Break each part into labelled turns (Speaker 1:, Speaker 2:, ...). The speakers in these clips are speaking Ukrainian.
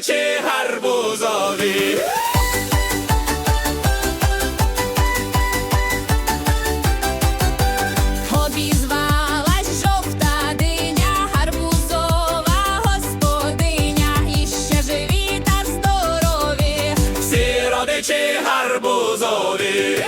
Speaker 1: Чи гарбузові.
Speaker 2: Обізвалась жовта диня, гарбузова господиня, і живі та здорові.
Speaker 1: Всі родичі гарбузові.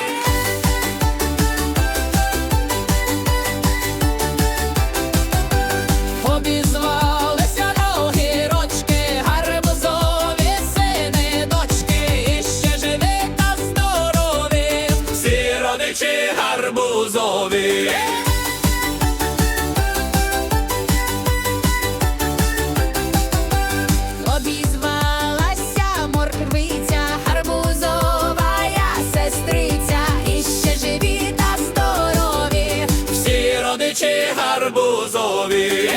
Speaker 1: Гарбузові. Обізвалася морквиця, гарбузова я сестриця, і ще живі та здорові. Всі родичі гарбузові.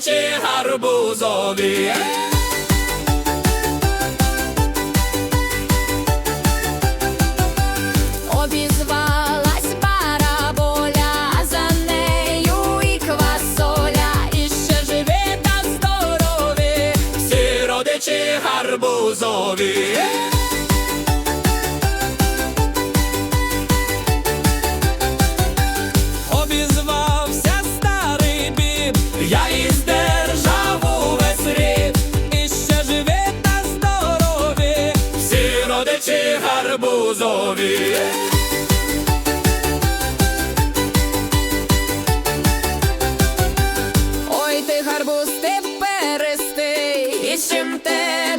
Speaker 1: Родичі гарбузові.
Speaker 2: Обізвалась бараболя, а за нею і квасоля, і ще живі та здорові.
Speaker 1: всі родичі гарбузові. Гарбузові.
Speaker 2: Ой, ти гарбуз, ти перестий, і чим тебе